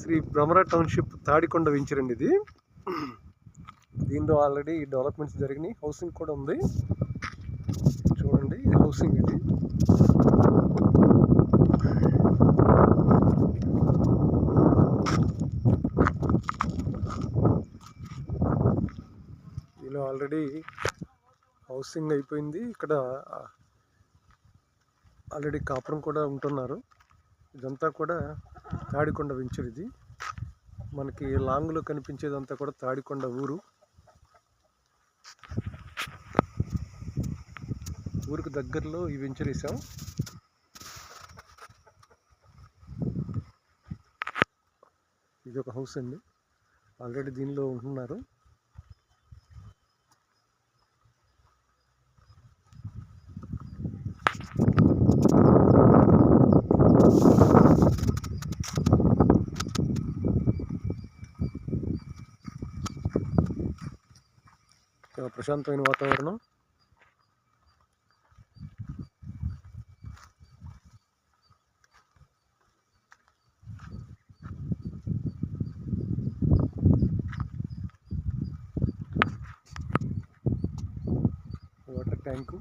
Shri Bhramara township Tadikonda venture అండి ఇది. దీంట్లో ఆల్రెడీ డెవలప్మెంట్స్ జరిగినాయి. హౌసింగ్ కూడా ఉంది. చూడండి ఇది హౌసింగ్ ఇది. దీనిలో ఆల్రెడీ హౌసింగ్ అయిపోయింది. ఇక్కడ ఆల్రెడీ కాపురం కూడా ఉంటున్నారు. ఇదంతా కూడా తాడికొండ వెంచర్ ఇది. మనకి లాంగ్లో కనిపించేదంతా కూడా తాడికొండ ఊరు. ఊరికి దగ్గరలో ఈ వెంచర్ వేసాం. ఇది ఒక హౌస్ అండి. ఆల్రెడీ దీనిలో ఉంటున్నారు. చాలా ప్రశాంతమైన వాతావరణం. Water tank.